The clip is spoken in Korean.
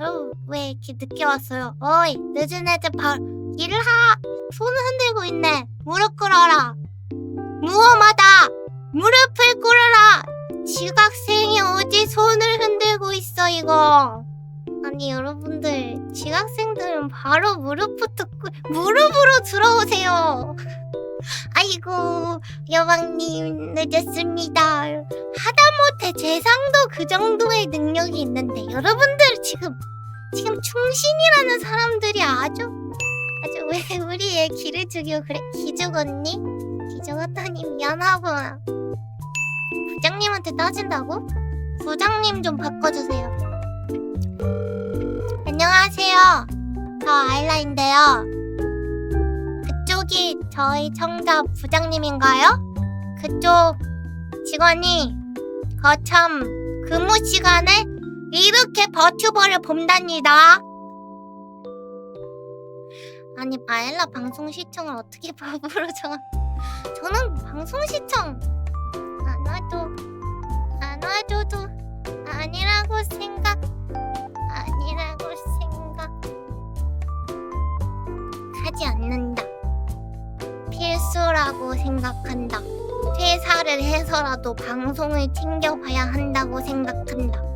여러분 왜 이렇게 늦게 왔어요? 어이 늦은 애들 바 일을 하! 손을 흔들고 있네. 무릎 꿇어라. 무엄하다. 무릎을 꿇어라. 지각생이 어디 손을 흔들고 있어 이거? 아니 여러분들 지각생들은 바로 무릎부터 꿇 무릎으로 들어오세요. 아이고 여왕님 늦었습니다. 하다못해 재상도 그 정도의 능력이 있는데 여러분들 지금 지금 충신이라는 사람들이 아주 아주 왜 우리의 길을 죽여 그래? 기죽 언니? 기죽 왔다니 미안하구나 부장님한테 따진다고? 부장님 좀 바꿔주세요. 안녕하세요. 저 아일라인데요. 그쪽이 저희 청자 부장님인가요? 그쪽 직원이 거참 근무 시간에 이렇게 버튜버를 본답니다. 아니 바엘라 방송 시청을 어떻게 법으로 정한? 저는 방송 시청 안 와도 안 와줘도 아니라고 생각 아니라고 생각하지 않는다. 필수라고 생각한다. 퇴사를 해서라도 방송을 챙겨봐야 한다고 생각한다.